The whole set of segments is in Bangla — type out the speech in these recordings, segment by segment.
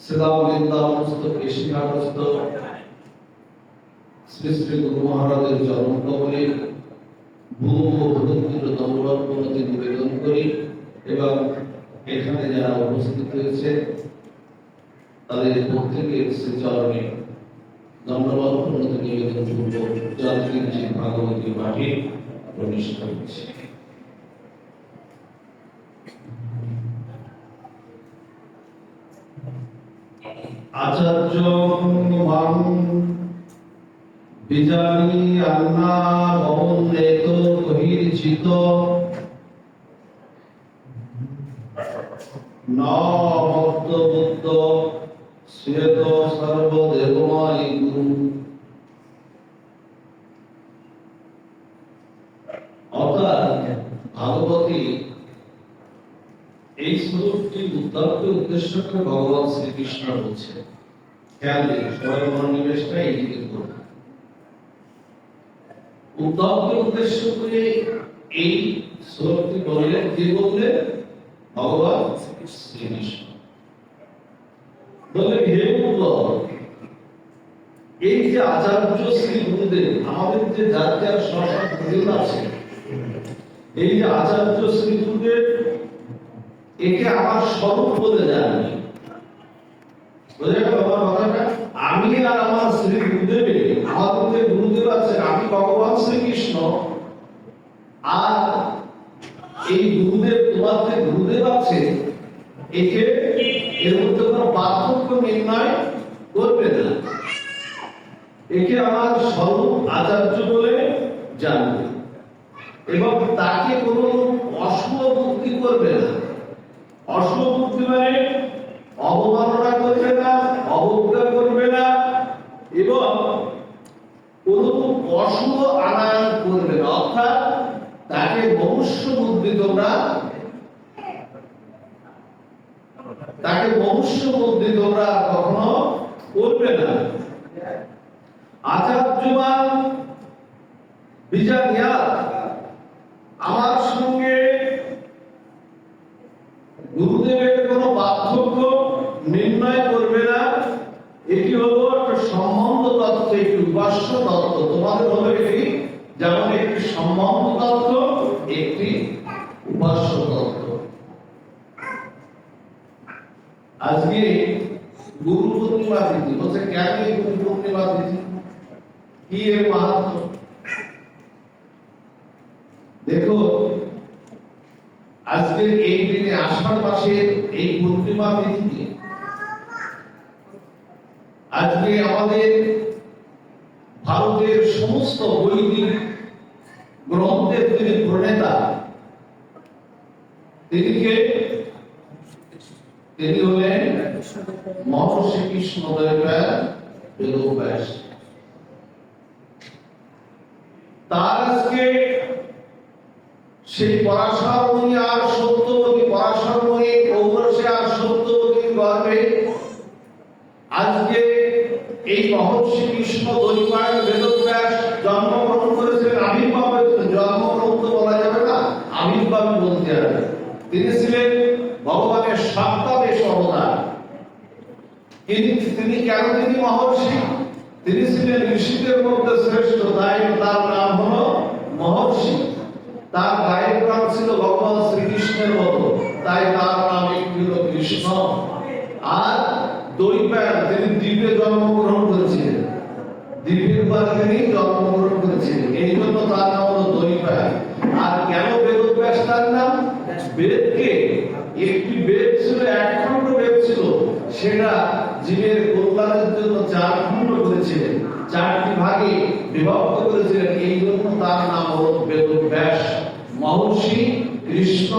বৃন্দাবনস্থ কেশিঘাটস্থ শ্রী শ্রী গুরু মহারাজের চরণ কবলে ভূম ও ভূতন্ত্র দণ্ডবর্পণতে নিবেদন করি এবং এখানে যারা উপস্থিত হয়েছে তাদের প্রত্যেকের শ্রী চরণে দণ্ডবর্পণতে নিবেদন যাত্রীর যে ভাগবতী মাঠে প্রবেশ করছে আচার্য মাং বিজানি আন্না ভবন্নেত কহিরচিত ন ভক্ত বুদ্ধ শ্বেত সর্বদেবময় গুরু অর্থাৎ ভাগবতী এই শ্লোকটি উত্তরকে উদ্দেশ্য ভগবান শ্রীকৃষ্ণ বলছে খেয়াল দিন মনোনিবেশটা এইদিকে করবে উদ্ধবকে উদ্দেশ্য করে এই শ্লোকটি বললেন, কে বললেন? ভগবান শ্রীকৃষ্ণ। বললেন, হে উদ্ধব এই যে আচার্য শ্রী গুরুদেব, আমাদের যে যার যার গুরুদেব আছে, এই যে আচার্য শ্রী গুরুদেব, একে আমার স্বরূপ বলে জানি আমার আমি আর আমার শ্রী গুরুদেবে আমাদের যে গুরুদেব আছে আমি ভগবান শ্রীকৃষ্ণ। আর এই গুরুদেব, তোমার যে গুরুদেব একে এর মধ্যে কোনো পার্থক্য নির্ণয় করবে না। একে আমার স্বরূপ আচার্য বলে জানবে। এবং তাকে কোনো অশুভ বুদ্ধি করবে না। অশুভ বুদ্ধি মানে অবমাননা করবে না, অবজ্ঞা করবে না এবং কোন অশুভ আনায়ন করবে না। অর্থাৎ তাকে মনুষ্য বুদ্ধি তোমরা তাকে মনুষ্য বুদ্ধি তোমরা কখনো করবে না। আচার্যবান বিজানিয়া আমার সঙ্গে গুরুদেবের কোনো পার্থক্য নির্ণয় করবে না এটি হলো একটা সম্বন্ধ তত্ত্ব একটি উপাস্য তত্ত্ব তোমাদের হলো এটি যেমন একটি সম্বন্ধ তত্ত্ব একটি উপাস্য তত্ত্ব আজকে গুরু পূর্ণিমা তিথি বলছে কেন এই গুরু পূর্ণিমা তিথি কি এর মাহাত্ম দেখো আজকের এই দিনে আষাঢ় মাসের পূর্ণিমা তিথিতে আজকে আমাদের ভারতের সমস্ত বৈদিক গ্রন্থের তিনি প্রণেতা তিনি কে তিনি হলেন মহর্ষি কৃষ্ণদেবের বেদব্যাস তার আজকে সেই পরাশরমণি আর সত্যবতী, পরাশরমণি পৌরসে আর সত্যবতীর গর্ভে আজকে এই মহর্ষি কৃষ্ণ দৈপায়ন বেদব্যাস জন্মগ্রহণ করেছেন আবির্ভাব জন্মগ্রহণ তো বলা যাবে না, আবির্ভাব বলতে হবে। তিনি ছিলেন ভগবানের সপ্তাবেশ অবতার কিন্তু তিনি কেন তিনি মহর্ষি? তিনি ছিলেন ঋষিদের মধ্যে শ্রেষ্ঠ, তাই তার নাম হলো মহর্ষি। তার গায়ের নাম ছিল ভগবান শ্রীকৃষ্ণের মতো, তাই তার নাম হলো কৃষ্ণ। আর দৈপায়ন তিনি দ্বীপে জন্মগ্রহণ করেছিলেন। দ্বীপের পর তিনি জন্মগ্রহণ করেছিলেন। এই জন্য তার নাম হলো দৈপায়ন। আর কেন বেদব্যাস তার নাম? একটি বেদ ছিল, এক খণ্ড বেদ ছিল, সেটা জীবের কল্যাণের জন্য চার খণ্ড করেছিলেন চারটি ভাগে বিভক্ত করেছিলেন এই জন্য তার নাম হলো বেদব্যাস মহর্ষি কৃষ্ণ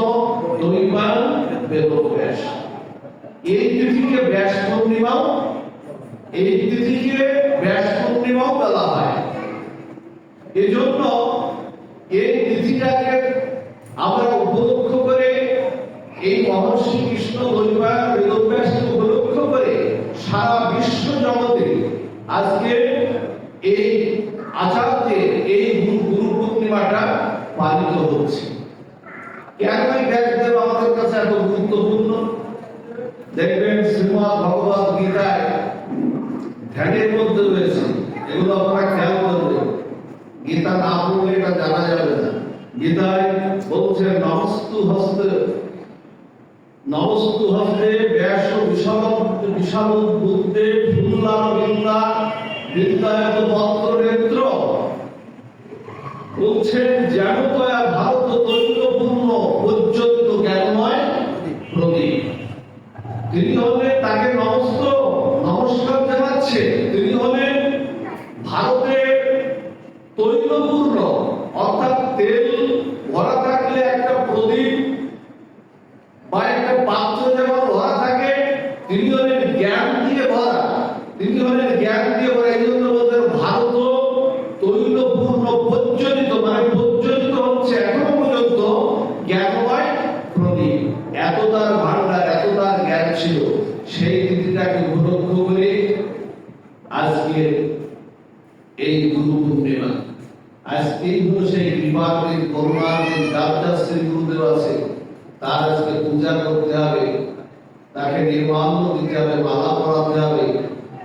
দৈবান বেদব্যাস এই তিথিকে ব্যাস পূর্ণিমাও এই তিথিকে ব্যাস পূর্ণিমাও বলা হয় এজন্য এই তিথিটাকে আমরা উপলক্ষ করে এই মহর্ষি কৃষ্ণ দৈবায়ন বেদব্যাসকে উপলক্ষ করে সারা বিশ্ব জগতে আজকে এই আচার্যের এই গুরু গুরু পূর্ণিমাটা পালিত হচ্ছে কেন এই ব্যাসদেব আমাদের কাছে এত গুরুত্বপূর্ণ দেখবেন শ্রীমদ ভগবত গীতায় ধ্যানের মধ্যে রয়েছে এগুলো আপনারা খেয়াল করবেন এটা জানা যাবে না। গীতায় বলছে নমস্তু হস্তে নমস্তু হস্তে ব্যাস বুদ্ধে বিন্দা নেত্র বলছেন, যেন তয়া ভারত পর্যন্ত জ্ঞানময় প্রদীপ। তিনি হলেন তাকে নমস্ত নমস্কার জানাচ্ছে তিনি হলেন ভারতের তৈলপূর্ণ অর্থাৎ তেল ভরা থাকলে একটা প্রদীপ বা একটা পাত্র যেমন ভরা থাকে তিনি হলেন জ্ঞান দিয়ে ভরা তিনি হলেন জ্ঞান দিয়ে ভরা এই জন্য বলতেন ভারত তৈলপূর্ণ প্রজ্বলিত মানে প্রজ্বলিত হচ্ছে এখনও পর্যন্ত জ্ঞানময় প্রদীপ এত তার ভান্ডার এত তার জ্ঞান ছিল সেই তিথিটাকে উপলক্ষ করে আজকে এই গুরু পূর্ণিমা আজকেই হলো সেই দিন করুণার দিন গাবদাশ্রী গুরুদেব আছে, তার আজকে পূজা করতে হবে, তাকে নির্মাল্য দিতে হবে, মালা পরাতে হবে,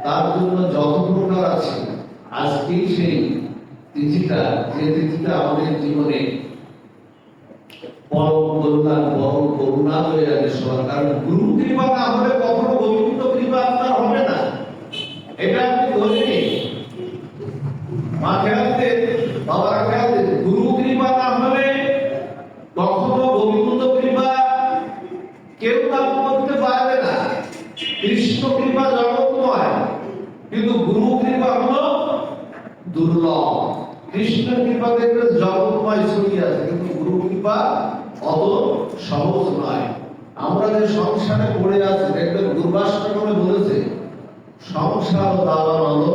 তার জন্য যত প্রকার আছে, আজকেই সেই তিথিটা, যে তিথিটা আমাদের জীবনে পরম করুণা পরম করুণা হয়ে যাবে সবার। কারণ গুরু কৃপা না হলে কখনো গোবিন্দ কৃপা আপনার হবে না। এটা মা খেয়াল দেন বাবারা খেয়াল দেন গুরু কৃপা না হলে কখনো গোবিন্দ কৃপা কেউ লাভ করতে পারবে না। কৃষ্ণ কৃপা জগৎময়, কিন্তু গুরু কৃপা হলো দুর্লভ। কৃষ্ণ কৃপা দেখবে জগৎময় ছড়িয়ে আছে, কিন্তু গুরু কৃপা অত সহজ নয়। আমরা যে সংসারে পড়ে আছি, দেখবেন দুর্বাস ঠাকুরে বলেছে, সংসার দাবার হলো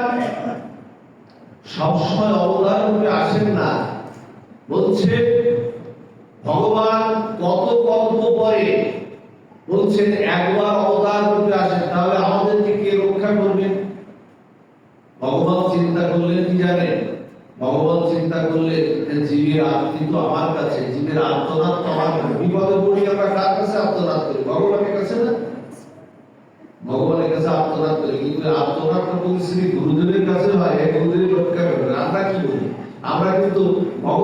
সবসময় অবতার রূপে আসেন না। বলছে, ভগবান কত কল্প পরে বলছেন, একবার অবতার রূপে আসেন, তাহলে আমাদেরকে কে রক্ষা করবে? ভগবান চিন্তা করলেন কি জানেন? ভগবান চিন্তা করলেন জীবের আত্মি তো আমার কাছে, জীবের আত্মনাথ তো আমার। বিপদে পড়ি আমরা কার কাছে আত্মনাথ করি? ভগবানের কাছে না? ভগবানের কাছে আত্মনাথ করি। কিন্তু আত্মনাথ তো শ্রী গুরুদেবের কাছে হয়? গুরুদেব রক্ষা করবেন আমরা কি বলি আমরা কিন্তু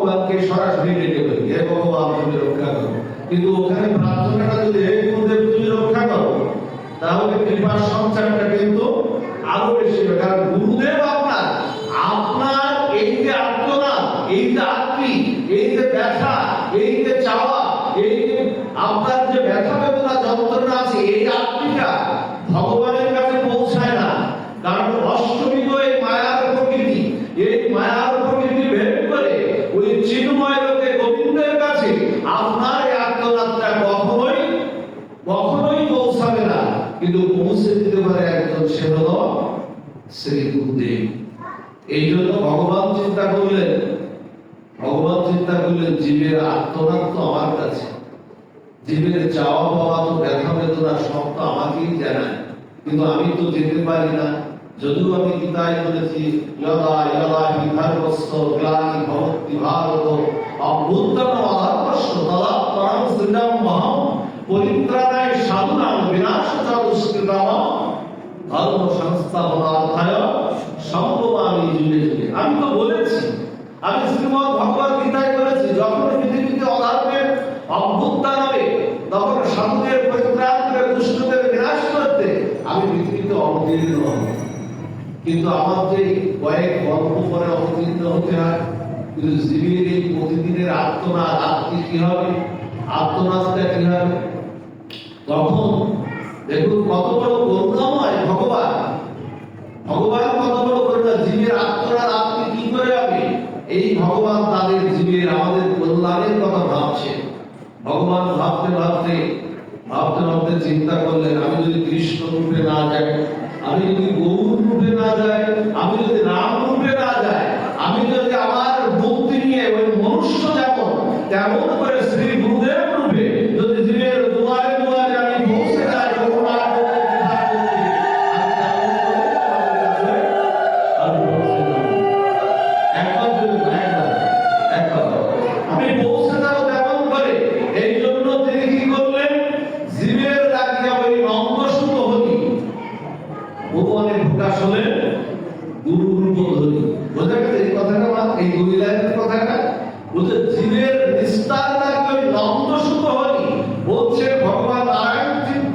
ভগবানকে সরাসরি ডেকে বলি হে ভগবান, তুমি রক্ষা করো। কিন্তু ওখানে প্রার্থনাটা যদি হে গুরুদেব, তুমি রক্ষা করো, তাহলে কৃপার সঞ্চারটা কিন্তু আরও বেশি হবে। কারণ গুরুদেব আপনার আপনার এই যে আত্মনাথ এই যে আত্মি এই যে ব্যথা এই যে চাওয়া এই যে আপনার যে ব্যথা বেদনা যন্ত্রণা আছে এই আত্মিটা ভগবানের কাছে পৌঁছায় না কারণ অষ্টমীত এই মায়ার প্রকৃতি এই মায়ার প্রকৃতি ভেদ করে ওই চিন্ময় লোকে গোবিন্দের কাছে আপনার এই আত্মনাথটা কখনোই কখনোই পৌঁছাবে না কিন্তু পৌঁছে দিতে পারে একজন সে হল শ্রী গুরুদেব এই জন্য ভগবান চিন্তা করলেন, ভগবান চিন্তা করলেন, জীবের আত্মনাথ তো আমার কাছে। জীবের চাওয়া পাওয়া তো ব্যথা বেদনা সব তো আমাকেই জানায়। কিন্তু আমি তো যেতে পারি না। যদিও আমি গীতায় বলেছি যদা যদা বিধার্বস্ত গ্লানি ভক্তি ভারত, অভ্যুত্থান অধর্মস্য তদা পরম সৃজম মহম, পরিত্রাণায় বিনাশ ধর্ম সংস্থাপনার্থায় সম্ভবামি যুগে যুগে। আমি তো আমি শ্রীমদ ভগবত গীতায় বলেছি যখন পৃথিবীতে অধর্মের অভ্যুত্থান হবে, তখন সাধুদের পরিত্রাণ করে দুষ্টদের বিনাশ করতে আমি পৃথিবীতে অবতীর্ণ হবে। কিন্তু আমার যে কয়েক গল্প পরে অবতীর্ণ হতে হয়, কিন্তু জীবের এই প্রতিদিনের আত্মনাদ আত্মি কি হবে? আত্মনাদটা কি হবে? তখন দেখুন কত বড় করুণাময় ভগবান কত বড় করুণা জীবের আত্মনাদ আত্মি কি করে হবে এই ভগবান তাদের জীবের, আমাদের কল্যাণের কথা ভাবছে। ভগবান ভাবতে ভাবতে ভাবতে ভাবতে চিন্তা করলেন, আমি যদি কৃষ্ণ রূপে না যাই, আমি যদি গৌর রূপে না যাই, আমি যদি রাম রূপে না যাই, আমি যদি আমার মুক্তি নিয়ে, ওই মনুষ্য যেমন তেমন করে ভগবান নারায়ণ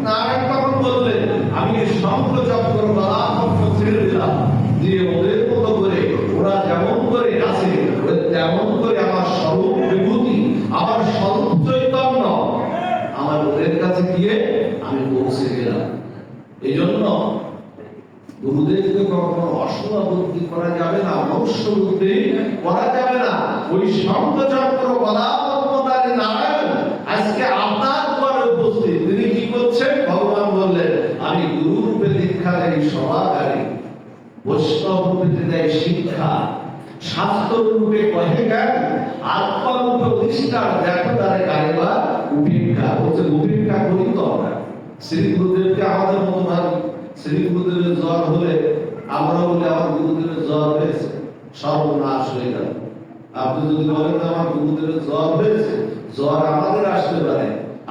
নারায়ণ তখন বললেন আমি শঙ্খ চক্র দিলাম। দিয়ে ওদের মতো করে ওরা যেমন করে আছে ওরা তেমন করে আমার স্বরূপ বিভূতি আমার স্বরূপ চৈতন্য আমার ওদের কাছে গিয়ে আমি পৌঁছে গেলাম এই জন্য গুরুদেবকে কখনো অসভা বুদ্ধি করা যাবে না মনুষ্য বুদ্ধি করা যাবে না ওই শঙ্খচক্র গদাপদ্মধারী নারায়ণ আজকে আপনার দুয়ারে উপস্থিত তিনি কি করছেন ভগবান বললেন আমি গুরু রূপে দীক্ষা দেই সভাকারী বৈষ্ণব রূপে দেয় শিক্ষা শাস্ত্র রূপে কহে জ্ঞান আত্মা রূপে অধিষ্ঠান দেখো তারে কারিবা উপেক্ষা বলছে উপেক্ষা করি তো আমরা শ্রী গুরুদেবকে আমাদের মতো ভাবি শ্রী গুরুদেবের জ্বর হলে আমরা বলে আমার গুরুদেবের জ্বর হয়েছে সর্বনাশ হয়ে গেল আপনি যদি বলেন যে জ্বর হয়েছে, জ্বর আমাদের আসতে পারে।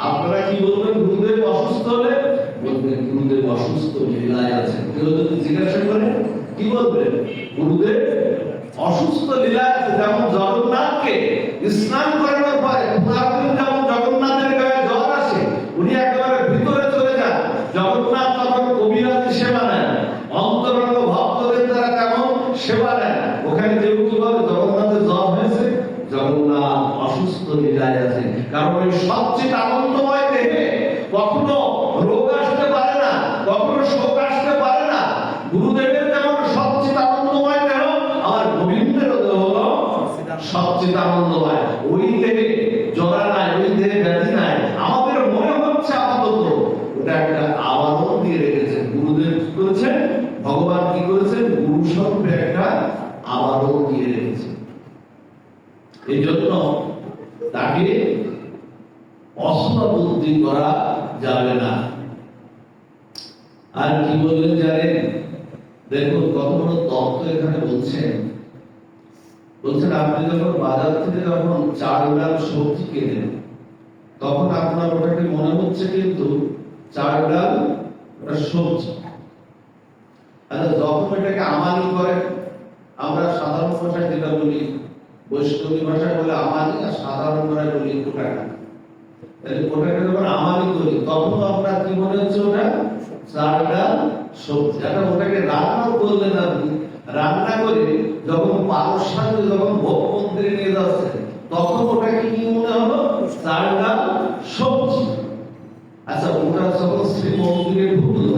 আপনারা কি বলবেন, গুরুদেব অসুস্থ হলে? বলবেন, গুরুদেব অসুস্থ লীলায় আছেন। কেউ যদি জিজ্ঞাসা করে, কি বলবেন? গুরুদেব, অসুস্থ লীলায় যেমন জগন্নাথকে স্নান করানোর পরে পুরাতন যেমন জগন্নাথের গায়ে জ্বর আসে উনি একেবারে ভিতরে চলে যান জগন্নাথ তখন কবিরাজি সেবা নেন অন্তরঙ্গ ভক্তদের দ্বারা তেমন সেবা নেন ওখানে কেউ কি বলে জগন্নাথের জ্বর হয়েছে জগন্নাথ অসুস্থ লীলায় আছে কারণ ওই সবচেয়ে আনন্দময় দেহে কখনো রোগ আসতে পারে না কখনো শোক আসতে পারে না গুরুদেবের যেমন সবচেয়ে আনন্দময় দেহ আমার গোবিন্দের দেহ হলো সবচেয়ে আনন্দময় ওই দেহে জরা নাই ওই দেহে ব্যাধি নাই আমাদের মনে হচ্ছে আপাতত ওটা একটা আবরণ দিয়ে রেখেছেন গুরুদেব কি করেছেন ভগবান কি করেছেন গুরু স্বরূপে একটা আবরণ দিয়ে রেখেছেন এই জন্য তাকে অসভা বুদ্ধি করা যাবে না। আর কি বললেন জানেন? দেখুন, কত বড় তত্ত্ব এখানে বলছেন। বলছেন, আপনি যখন বাজার থেকে যখন চার ডাল সবজি কেনেন, তখন আপনার ওটাকে মনে হচ্ছে কিন্তু চার ওটা সবজি। আচ্ছা যখন এটাকে আমানি করেন আমরা সাধারণ ভাষায় যেটা বলি, বৈষ্ণবী ভাষায় বলে আমানি আর সাধারণ ভাষায় বলি কোটাকা তাহলে কোটাকা যখন আমানি করি তখন আপনার কি মনে হচ্ছে ওটা? চার ডাল সবজি। এটা ওটাকে রান্না করলেন আপনি। রান্না করে যখন পারস সাথে যখন ভোগ মন্দিরে নিয়ে যাচ্ছে, তখন ওটাকে কি মনে হলো? চার ডাল সবজি। আচ্ছা ওটা যখন শ্রী মন্দিরে ঢুকলো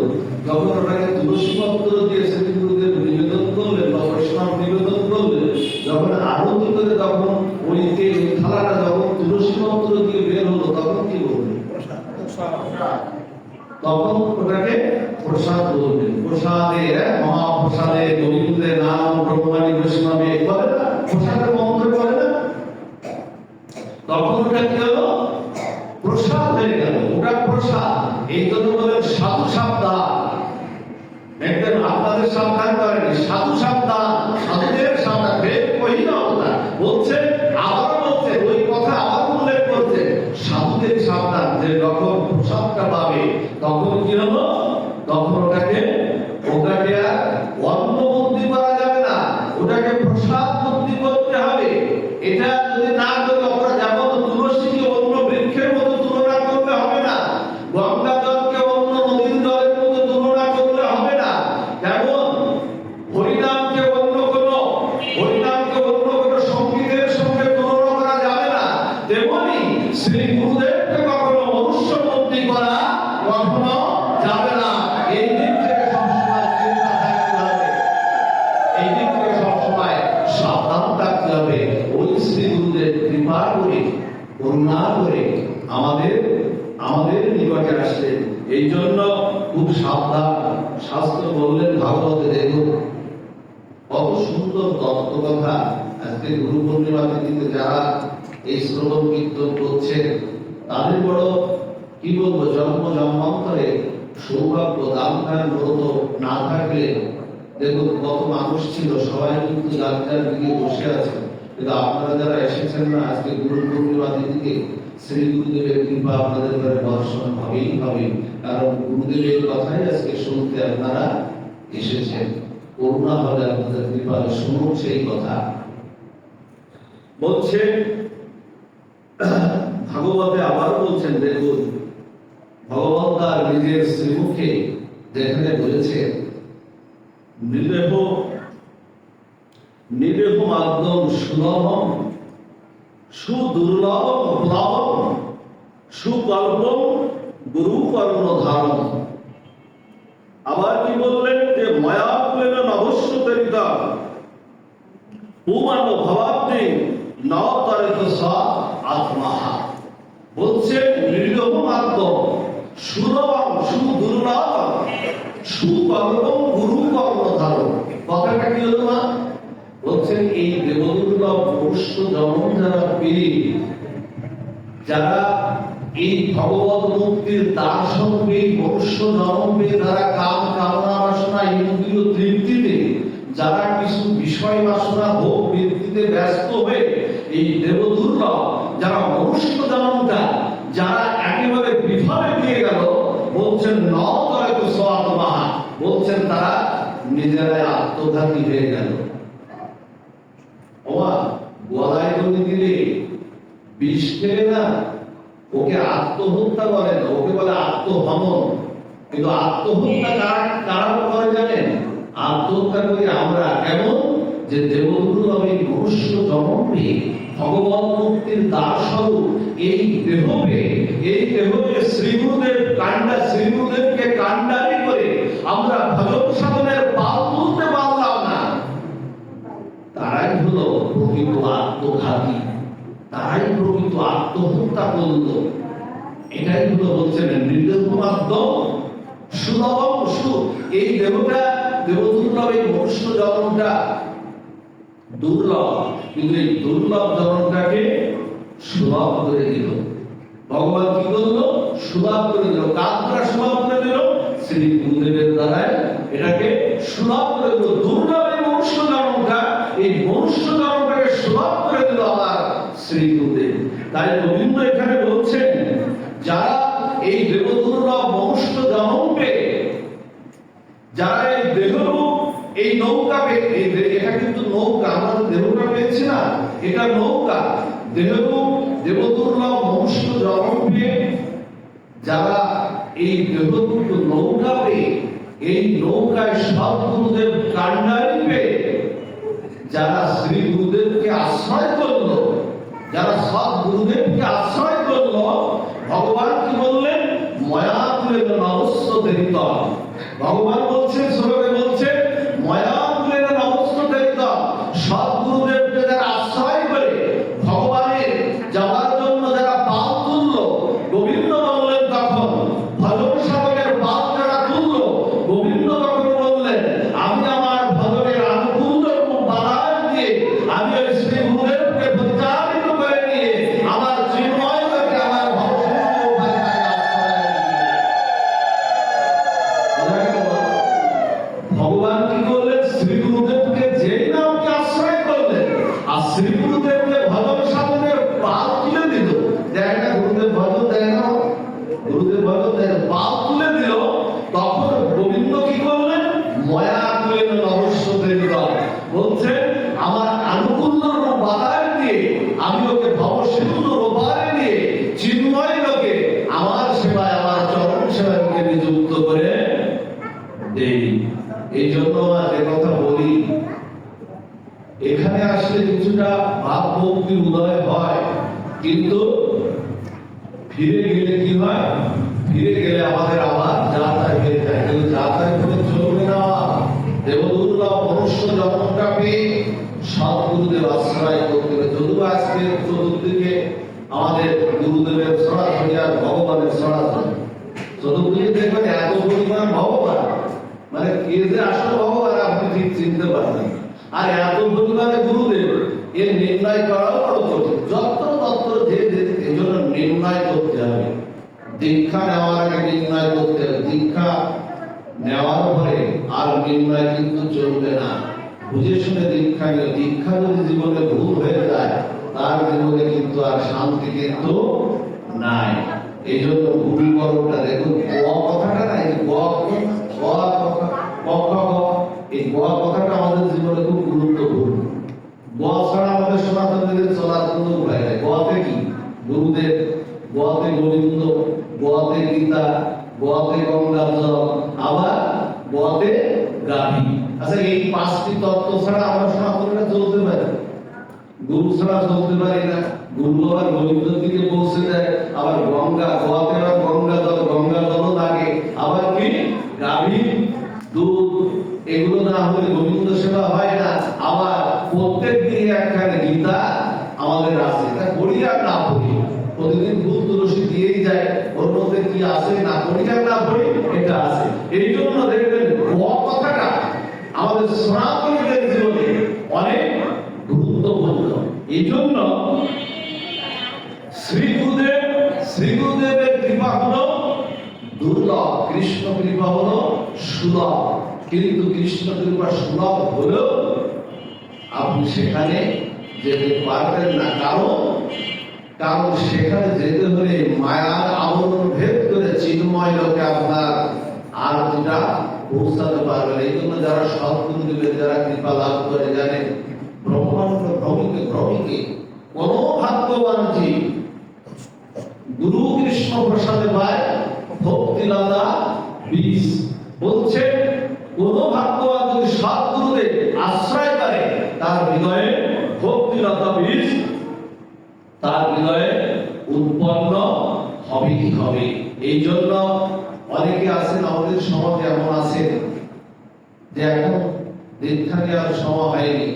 বসে আছে। কিন্তু আপনারা যারা এসেছেন না, আজকে গুরু পূর্ণিমা তিথিতে শ্রী গুরুদেবের কৃপা আপনাদের ঘরে দর্শন হবেই হবে। কারণ গুরুদেবের কথাই আজকে শুনতে আপনারা এসেছেন। করুণা হবে আপনাদের কৃপা শুনুন সেই কথা। বলছে, ভাগবতে আবারও বলছেন, দেখুন, ভগবান তার নিজের শ্রীমুখে যেখানে বলেছেন নিদেহ নিদেহ মাধ্যম প্লাবম, সুকল্পম গুরু কর্ণ ধারণ আবার কি বললেন যে মায়া কুলেন নবস্য তরিতা পুমান ভবাব্দে সা আত্মা বলছে নির্গম মাধ্যম সুদুর্লভ সুকর্ম গুরু কর্ম ধারণ কথাটা কি হলো না বলছেন এই দেবদুর্লভ মনুষ্য যারা মনুষ্য জন্ম পেয়ে যারা কিছু বিষয়, বাসনা, ভোগ বৃত্তিতে ব্যস্ত হয়ে এই দেবদুর্লভ যারা মনুষ্য জন্মটা যারা একেবারে বিফলে দিয়ে গেল, বলছেন ন তরে তো স্বাত্মা বলছেন, তারা নিজেরাই আত্মঘাতী হয়ে গেল। গলায় দিলে বিষ খেলে না, ওকে আত্মহত্যা বলে না, ওকে বলে আত্মহনন। কিন্তু আত্মহত্যা কারা কারা জানেন? আত্মহত্যা করি আমরা। কেমন? যে দেবগুরু আমি মনুষ্য জন্ম ভগবান মুক্তির দাস স্বরূপ এই দেহকে এই দেহকে শ্রীগুরুদেব, কান্ডা শ্রীগুরুদেবকে কান্ডারি করে আমরা ভজন সাধনের পাল তুলতে পারলাম না তারাই হলো প্রকৃত আত্মঘাতী তারাই প্রকৃত আত্মহত্যা করল এটাই হলো বলছেন নির্দেশমাদ্য সুলভম সু এই এই মনুষ্য দুর্লভ। কিন্তু এই দুর্লভ সুলভ করে দিল। ভগবান কি সুলভ করে দিল। দ্বারা সুলভ করে দিল? শ্রী গুরুদেবের দ্বারাই। এটাকে সুলভ করে দিল। দুর্লভ এই মনুষ্য জন্মটা, এই মনুষ্য জন্মটাকে সুলভ করে দিল আমার শ্রী গুরুদেব। তাই রবীন্দ্র এখানে বলছেন, যারা এই দেবদুর্লভ মনুষ্য জন্ম যারা এই দেহরূপ, এই নৌকা এটা কিন্তু নৌকা আমরা দেহটা পেয়েছি না, এটা নৌকা। দেহরূপ দেবদুর্লভ মনুষ্য জন্ম যারা এই দেহরূপ নৌকা এই নৌকায় সদ্গুরুদেব কান্ডারি পেয়ে, যারা শ্রী গুরুদেবকে আশ্রয় করল, যারা সৎ গুরুদেবকে আশ্রয় করল ভগবান কি বললেন? ময়া তুলে নবস্য দেহিত ভগবান বলছেন আর শ্রী গুরুদেবকে ভজন সাধনের পাল তুলে দিল দেয় না গুরুদেব ভজন দেয় না গুরুদেব ভজন দেয় না, পাল তুলে দিল তখন গোবিন্দ কি করলেন ময়া তুলে অবশ্য দিল বলছে আমার আনুকূল্য রূপ বাতায় দিয়ে আমি ওকে ভবসিন্ধু রূপারে নিয়ে চিন্ময় লোকে আমার সেবায় আমার চরণ সেবায় ওকে নিযুক্ত করে দেই এই জন্য আমরা যে কথা বলি এখানে আসলে কিছুটা ভাব ভক্তি উদয় হয় কিন্তু ফিরে গেলে কি হয় ফিরে গেলে আমাদের আবার যাতায় হয়ে যায় কিন্তু যাতায় করে চলবে না দেবদুর্লভ মনুষ্য জন্মটা পেয়ে সৎগুরুদেব আশ্রয় করতে হবে যদিও আজকে চতুর্দিকে আমাদের গুরুদেবের সরাসরি আর ভগবানের সরাসরি চতুর্দিকে দেখবেন এত পরিমাণ ভগবান মানে কে যে আসল ভগবান আপনি ঠিক চিনতে পারবেন। আর এত পরিমাণে গুরুদেব, এর নির্ণয় করাও বড় কঠিন। যত্র তত্র যে যে এজন্য নির্ণয় করতে হবে। দীক্ষা নেওয়ার আগে নির্ণয় করতে হবে। দীক্ষা নেওয়ার পরে আর নির্ণয় কিন্তু চলবে না। বুঝে শুনে দীক্ষা নিয়ে দীক্ষা যদি জীবনে ভুল হয়ে যায়, তার জীবনে কিন্তু আর শান্তি কিন্তু নাই। এই জন্য ভুল করটা দেখুন কথাটা নাই কথা। এই গ কথাটা আমাদের জীবনে খুব গুরুত্বপূর্ণ। গ ছাড়া আমাদের সনাতনীদের চলার কোনো উপায় নেই। গতে কি? গুরুদেব গতে গোবিন্দ গতে গীতা গতে গঙ্গা জল, আবার গতে গাভী। আচ্ছা এই পাঁচটি তত্ত্ব ছাড়া আমরা সনাতনীরা চলতে পারি? গুরু ছাড়া চলতে পারি না। গুরু আবার গোবিন্দর দিকে পৌঁছে দেয়। আবার গঙ্গা গোয়াতে আবার গঙ্গা জল গঙ্গা জল লাগে। আবার কি? গাভী। দুধ হলে গোবিন্দ সেবা হয় আবার প্রত্যেক দিন একখানে গীতা আমাদের আছে তা পড়ি আর না পড়ি প্রতিদিন দুধ তুলসী দিয়েই যায় ওর মধ্যে কি আছে না পড়ি আর না পড়ি এটা আছে এই জন্য দেখবেন গোয়া কথাটা আমাদের সনাতনীদের জীবনে অনেক গুরুত্বপূর্ণ এই জন্য শ্রী গুরুদেব শ্রী গুরুদেবের কৃপা হলো দুর্লভ কৃষ্ণ কৃপা হলো সুলভ কিন্তু কৃষ্ণ কৃপা সুলভ হলেও আপনি সেখানে যেতে পারবেন না। কারণ কারণ সেখানে যেতে হলে মায়ার আবরণ ভেদ করে চিন্ময় লোকে আপনার আর যেটা পৌঁছাতে পারবেন। এই জন্য যারা সৎগুরুদেবের যারা কৃপা লাভ করে জানেন, ব্রহ্মাণ্ড ভ্রমিকে ভ্রমিকে কোন ভাগ্যবান জীব গুরু কৃষ্ণ প্রসাদে পায় ভক্তিলতা বীজ। বলছে কোন ভাগ্যবান যদি সৎগুরুদেব আশ্রয় করে তার হৃদয়ে ভক্তিলতা বীজ তার হৃদয়ে উৎপন্ন হবেই হবে এই জন্য অনেকে আছেন, আমাদের সমাজে এমন আছেন যে এখন দীক্ষা নেওয়ার সময় হয়নি।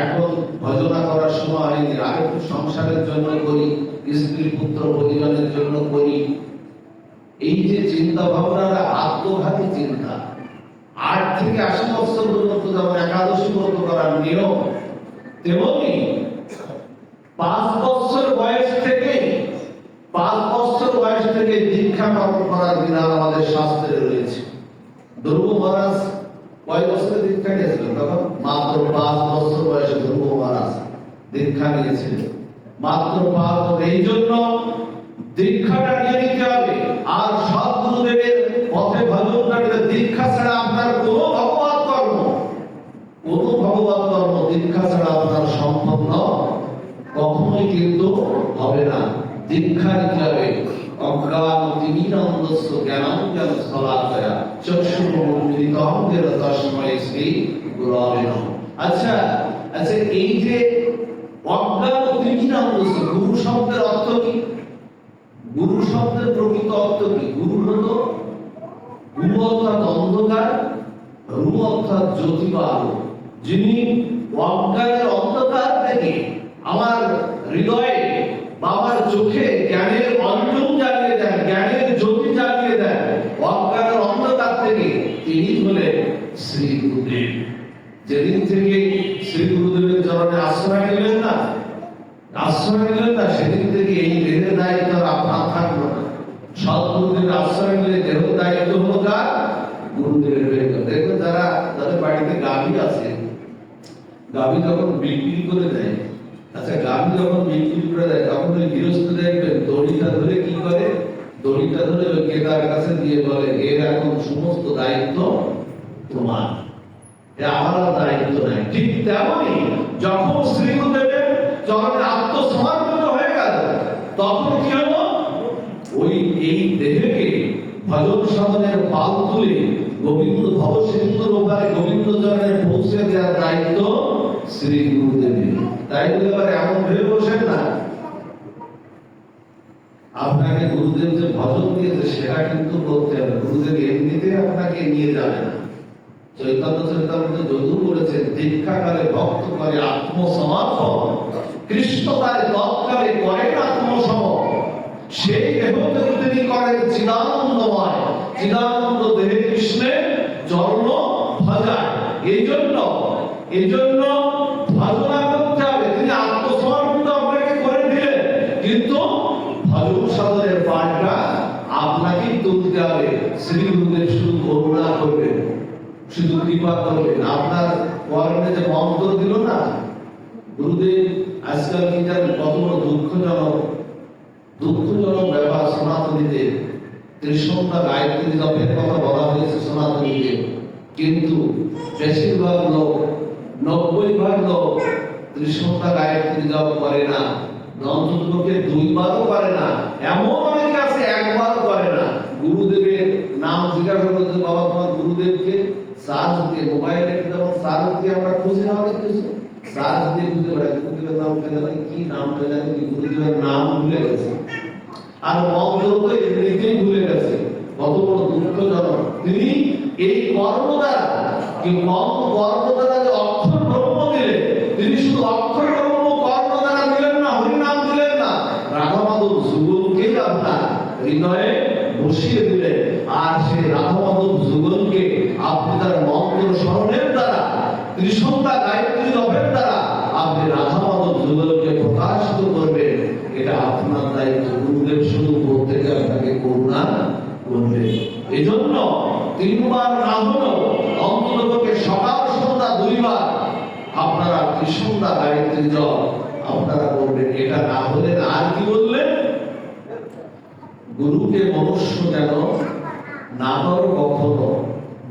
এখন ভজনা করার সময় হয়নি। একটু সংসারের জন্য করি, স্ত্রী পুত্র পরিবারের জন্য করি। এই যে চিন্তা ভাবনাটা আত্মঘাতী চিন্তা আট থেকে আশি বছর পর্যন্ত যেমন একাদশী ব্রত করার নিয়ম, তেমনি পাঁচ বছর বয়স থেকে পাঁচ বছর বয়স থেকে দীক্ষা পালন করার বিধান আমাদের শাস্ত্রে রয়েছে। ধ্রুব মহারাজ কয় বছরে দীক্ষা নিয়েছিলেন? তখন মাত্র পাঁচ বছর বয়সে ধ্রুব মহারাজ দীক্ষা নিয়েছিলেন। মাত্র পাঁচ এই জন্য দীক্ষাটা নিয়ে নিতে হবে। আর সদ্গুরুদেবের পথে ভজন কাটলে দীক্ষা ছাড়া আপনার কোনো ভগবত কর্ম, কোন ভগবত কর্ম দীক্ষা ছাড়া আপনার সম্পন্ন কখনোই কিন্তু হবে না। আচ্ছা আচ্ছা গুরু শব্দের প্রকৃত অর্থ কি? গুরু হলো অর্থাৎ অন্ধকার, রূপ অর্থাৎ জ্যোতি বা অন্ধকার থেকে আমার হৃদয়ে বাবার চোখে জ্ঞানের অঞ্জন জ্বালিয়ে দেন, জ্ঞানের জ্যোতি জ্বালিয়ে দেন। অজ্ঞানের অন্ধকার থেকে তিনি হলেন শ্রী গুরুদেব। যেদিন থেকে শ্রী গুরুদেবের চরণে আশ্রয় নিলেন না, আশ্রয় নিলেন না, সেদিন থেকে এই দেহের দায়িত্ব আপনার থাকল না। সৎগুরুদেবের আশ্রয় নিলে দেহ দায়িত্ব হলো কার? গুরুদেবের হয়ে গেল দেখবেন যারা তাদের বাড়িতে গাভী আছে, গাভী যখন বিক্রি করে দেয়। আচ্ছা গাভী যখন বিক্রি করে দেয়, তখন ওই গৃহস্থ দড়িটা ধরে কি করে? দড়িটা ধরে ওই ক্রেতার কাছে দিয়ে বলে, এর এখন সমস্ত দায়িত্ব তোমার। আমার দায়িত্ব নাই। ঠিক তেমনই যখন শ্রী গুরুদেবের চরণে আত্মসমর্পিত হয়ে গেল, তখন কি হলো? ওই এই দেহকে ভজন সাধনের পাল তুলে গোবিন্দ ভব সিন্ধুর গোবিন্দ চরণে পৌঁছে দেওয়ার দায়িত্ব শ্রী তাই বলে আবার এমন ভেবে বসেন না। আপনাকে গুরুদেব যে ভজন দিয়েছে, সেটা কিন্তু হবে। গুরুদেব এমনিতে আপনাকে নিয়ে যাবে না। চৈতন্য চৈতন্য যদু দীক্ষাকালে ভক্ত করে আত্মসমর্পণ কৃষ্ণ তার তৎকালে সেই দেহ থেকে তিনি করেন চিদানন্দময়। চিদানন্দ দেহে কৃষ্ণের চরণ এই জন্য এই জন্য ভজনা করতে হবে তিনি আত্মসমর্পিত আপনাকে করে দিলেন কিন্তু ভজন সাধনের পাঠটা আপনাকেই তুলতে হবে শ্রী গুরুদেব শুধু করুণা করবেন শুধু কৃপা করবেন কর্মে যে মন্ত্র দিল না, গুরুদেব, আজকাল কি জানেন, কত বড় দুঃখজনক দুঃখজনক ব্যাপার সনাতনীদের। ত্রিসন্ধ্যা গায়ত্রী জপের কথা বলা হয়েছে সনাতনীদের। কিন্তু বেশিরভাগ লোক নব্বই ভাগ লোক ত্রিসন্ধ্যা গায়ত্রী জপ করে না নন্দকে দুইবারও করে না, এমন অনেক আছে একবারও করে না। গুরুদেবের নাম জিজ্ঞাসা করতে বাবা তোমার গুরুদেবকে চার্জ মোবাইলে তিনি শুধু অক্ষর ব্রহ্ম, কর্ম দ্বারা দিলেন না, হরিনাম দিলেন না রাধা মাধব যুগলকে আপনার হৃদয়ে বসিয়ে দিলেন। আর সেই রাধা মাধব আপনারা ত্রিসন্ধ্যা গায়ত্রী জপ আপনারা করবেন এটা না হলে আর কি বললেন গুরুকে মনুষ্য যেন না করো কখনো।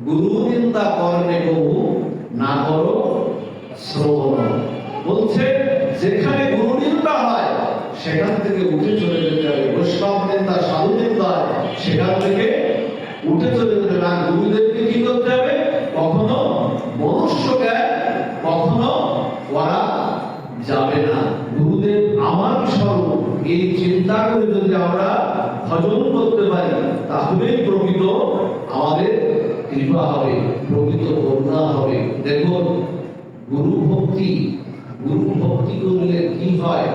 গুরু নিন্দা কর্মে কবু না করো শ্রবণ। বলছে, যেখানে গুরু নিন্দা হয়, সেখান থেকে উঠে চলে যেতে হবে। বৈষ্ণব নিন্দা সাধু নিন্দা সেখান থেকে উঠে চলে যেতে আর গুরুদেবকে কি করতে হবে? ভজন করতে পারি তাহলেই প্রকৃত আমাদের কৃপা হবে, প্রকৃত করুণা হবে। দেখুন, গুরু ভক্তি গুরু ভক্তি করলে কি হয়?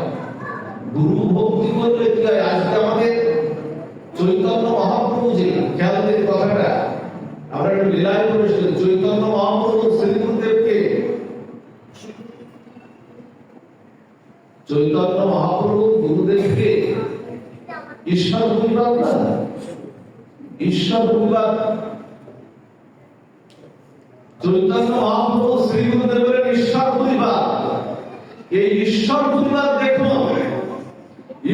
গুরু ভক্তি করলে কি হয়? আজকে আমাদের চৈতন্য মহাপ্রভু যে, খেয়াল দিন কথাটা, আমরা একটু লীলায় প্রবেশ করি। চৈতন্য মহাপ্রভু শ্রী গুরুদেবকে চৈতন্য মহাপ্রভু গুরুদেবকে ঈশ্বর পরিবার না ঈশ্বর পরিবার চৈতন্য মহাপ্রভু শ্রী গুরুদেবের ঈশ্বর পরিবার এই ঈশ্বর পরিবার দেখুন।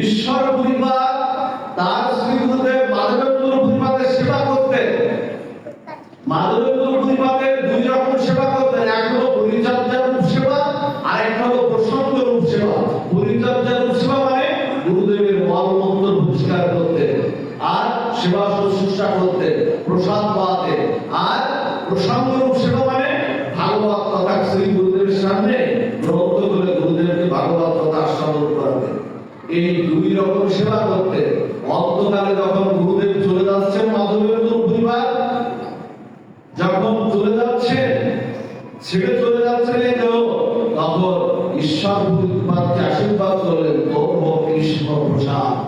ঈশ্বর পরিবার তার শ্রী গুরুদেব মাধবেন্দ্র পরিবারের সেবা করতেন মাধবেন্দ্র পরিবারের দুই রকম সেবা করতেন এক হলো পরিচর্যা রূপ সেবা আর এক হলো প্রসঙ্গ রূপ সেবা পরিচর্যা রূপ সেবা মানে গুরুদেবের মলমন্ত্র পরিষ্কার করতেন আর সেবা শুশ্রূষা করতেন প্রসাদ পাওয়াতেন আর প্রসঙ্গ রূপ সেবা মানে ভাগবত কথা শ্রী গুরুদেবের সামনে গ্রন্থ করে গুরুদেবকে ভাগবত কথা আস্বাদন করাতেন এই দুই রকম সেবা করতেন অন্তকালে যখন গুরুদেব চলে যাচ্ছেন মাধবের পরিবার, যখন চলে যাচ্ছে, ছেড়ে চলে দেহ তখন ঈশ্বর আশীর্বাদ করলেন তোর কৃষ্ণ প্রসাদ।